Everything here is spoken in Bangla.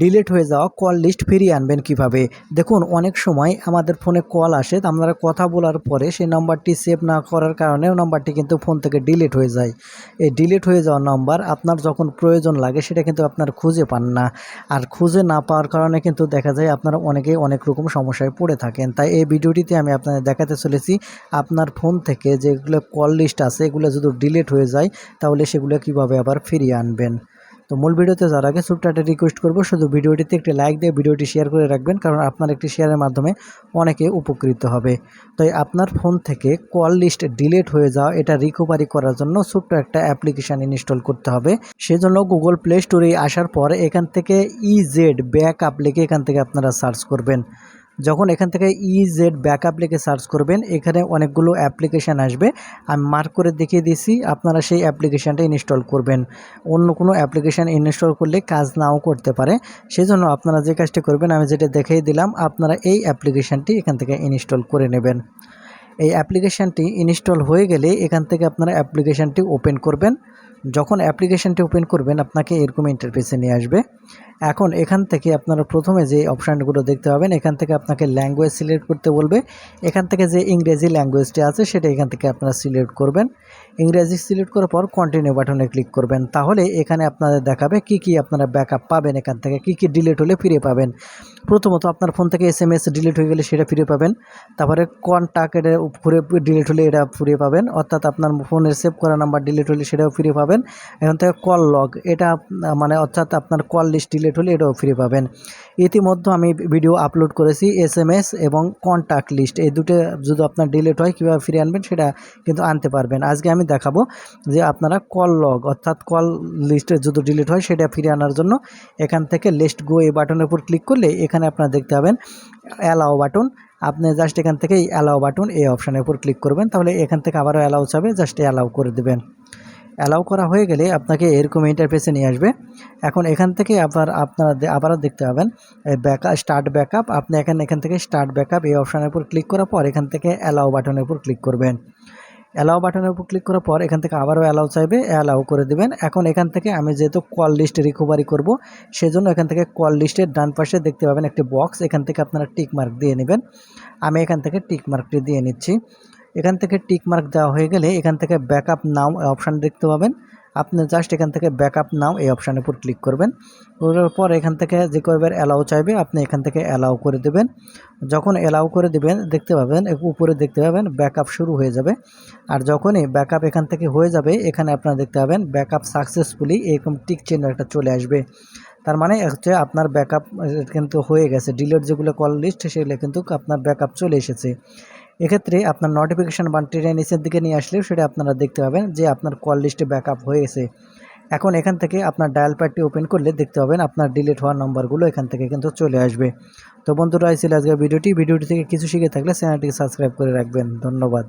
ডিলিট হয়ে যাওয়া কল লিস্ট ফিরিয়ে আনবেন কীভাবে? দেখুন, অনেক সময় আমাদের ফোনে কল আসে আমরা কথা বলার পরে সেই নাম্বারটি সেভ না করার কারণেও নাম্বারটি কিন্তু ফোন থেকে ডিলিট হয়ে যায়। এই ডিলিট হয়ে যাওয়া নাম্বার আপনার যখন প্রয়োজন লাগে, সেটা কিন্তু আপনার খুঁজে পান না। আর খুঁজে না পাওয়ার কারণে কিন্তু দেখা যায় আপনারা অনেকেই অনেক রকম সমস্যায় পড়ে থাকেন। তাই এই ভিডিওটিতে আমি আপনাদের দেখাতে চলেছি, আপনার ফোন থেকে যেগুলো কল লিস্ট আছে, এগুলো যদি ডিলিট হয়ে যায়, তাহলে সেগুলো কীভাবে আবার ফিরিয়ে আনবেন? তো মূল ভিডিওতে যাওয়ার আগে ছোট্ট একটা রিকোয়েস্ট করব, শুধু ভিডিওটিতে একটি লাইক দিয়ে ভিডিওটি শেয়ার করে রাখবেন, কারণ আপনার একটি শেয়ারের মাধ্যমে অনেকে উপকৃত হবে। তাই আপনার ফোন থেকে কল লিস্ট ডিলিট হয়ে যাওয়া, এটা রিকভারি করার জন্য ছোট্ট একটা অ্যাপ্লিকেশান ইনস্টল করতে হবে। সেজন্য গুগল প্লে স্টোরে আসার পর এখান থেকে ইজেড ব্যাক আপ লিখে এখান থেকে আপনারা সার্চ করবেন। যখন এখান থেকে ইজেড ব্যাকআপ লিখে সার্চ করবেন, এখানে অনেকগুলো অ্যাপ্লিকেশান আসবে। আমি মার্ক করে দেখিয়ে দিয়েছি, আপনারা সেই অ্যাপ্লিকেশানটা ইনস্টল করবেন। অন্য কোনো অ্যাপ্লিকেশান ইনস্টল করলে কাজ নাও করতে পারে। সেজন্য আপনারা যে কাজটি করবেন, আমি যেটা দেখিয়ে দিলাম, আপনারা এই অ্যাপ্লিকেশানটি এখান থেকে ইনস্টল করে নেবেন। এই অ্যাপ্লিকেশানটি ইনস্টল হয়ে গেলে এখান থেকে আপনারা অ্যাপ্লিকেশানটি ওপেন করবেন। যখন অ্যাপ্লিকেশানটি ওপেন করবেন, আপনাকে এরকম ইন্টারফেসে নিয়ে আসবে। এখন এখান থেকে আপনারা প্রথমে যে অপশানগুলো দেখতে পাবেন, এখান থেকে আপনাকে ল্যাঙ্গুয়েজ সিলেক্ট করতে বলবে। এখান থেকে যে ইংরেজি ল্যাঙ্গুয়েজটি আছে, সেটা এখান থেকে আপনারা সিলেক্ট করবেন। ইংরেজি সিলেক্ট করার পর কন্টিনিউ বাটনে ক্লিক করবেন। তাহলে এখানে আপনাদের দেখাবে কি কি আপনারা ব্যাকআপ পাবেন এখান থেকে, কি কি ডিলিট হলে ফিরে পাবেন। প্রথমত আপনার ফোন থেকে এস এম এস ডিলিট হয়ে গেলে সেটা ফিরে পাবেন। তারপরে কন্ট্যাক্টের ঘুরে ডিলিট হলে এটা ফিরে পাবেন। অর্থাৎ আপনার ফোনের সেভ করা নাম্বার ডিলিট হলে সেটাও ফিরে পাবেন। এখান থেকে কল লগ এটা মানে অর্থাৎ আপনার কল লিস্ট ডিলিট হলে এটাও ফ্রি পাবেন। ইতিমধ্যে আমি ভিডিও আপলোড করেছি এস এম এস এবং কন্ট্যাক্ট লিস্ট এই দুটো যদি আপনার ডিলিট হয়, কীভাবে ফিরে আনবেন সেটা কিন্তু আনতে পারবেন। আজকে আমি দেখাবো যে আপনারা কল লগ অর্থাৎ কল লিস্টে যদি ডিলিট হয়, সেটা ফিরে আনার জন্য এখান থেকে লিস্ট গো এই বাটনের উপর ক্লিক করলে এখানে আপনারা দেখতে পাবেন অ্যালাও বাটন আপনি জাস্ট এখান থেকে অ্যালাও বাটন এই অপশানের উপর ক্লিক করবেন, তাহলে এখান থেকে আবারও অ্যালাউ চাবে জাস্ট অ্যালাউ করে দেবেন। অ্যালাউ করা হয়ে গেলে আপনাকে এরকম ইন্টারফেসে নিয়ে আসবে। এখন এখান থেকে আবার আপনারা আবারও দেখতে পাবেন ব্যাকআপ স্টার্ট ব্যাকআপ আপনি এখানে এখান থেকে স্টার্ট ব্যাকআপ এই অপশানের উপর ক্লিক করার পর এখান থেকে অ্যালাউ বাটনের উপর ক্লিক করবেন। অ্যালাউ বাটনের উপর ক্লিক করার পর এখান থেকে আবারও অ্যালাউ চাইবে অ্যালাউ করে দেবেন। এখন এখান থেকে আমি যেহেতু কল লিস্ট রিকভারি করব, সেজন্য এখান থেকে কল লিস্টের ডান পাশে দেখতে পাবেন একটি বক্স এখান থেকে আপনারা টিক মার্ক দিয়ে নেবেন। আমি এখান থেকে টিক মার্কটি দিয়ে নিচ্ছি। এখান থেকে টিক মার্ক দেওয়া হয়ে গেলে এখান থেকে ব্যাকআপ নাও অপশান দেখতে পাবেন। আপনি জাস্ট এখান থেকে ব্যাকআপ নাও এই অপশানের উপর ক্লিক করবেন। করার পর এখান থেকে যে কয়বার অ্যালাউ চাইবে, আপনি এখান থেকে অ্যালাউ করে দেবেন। যখন অ্যালাউ করে দেবেন, দেখতে পাবেন উপরে দেখতে পাবেন ব্যাকআপ শুরু হয়ে যাবে। আর যখনই ব্যাকআপ এখান থেকে হয়ে যাবে, এখানে আপনারা দেখতে পাবেন ব্যাকআপ সাকসেসফুলি এরকম টিক চিহ্ন একটা চলে আসবে। তার মানে হচ্ছে আপনার ব্যাকআপ কিন্তু হয়ে গেছে। ডিলেট যেগুলো কল লিস্ট সেগুলো কিন্তু আপনার ব্যাকআপ চলে এসেছে। এক্ষেত্রে আপনার নোটিফিকেশান বানটিটা নিচের দিকে নিয়ে আসলেও সেটা আপনারা দেখতে পাবেন যে আপনার কল লিস্টে ব্যাকআপ হয়ে গেছে। এখন এখান থেকে আপনার ডায়াল প্যাডটি ওপেন করলে দেখতে পাবেন আপনার ডিলিট হওয়ার নম্বরগুলো এখান থেকে কিন্তু চলে আসবে। তো বন্ধুরা ছিল আজকে ভিডিওটি ভিডিওটি থেকে কিছু শিখে থাকলে চ্যানেলটিকে সাবস্ক্রাইব করে রাখবেন। ধন্যবাদ।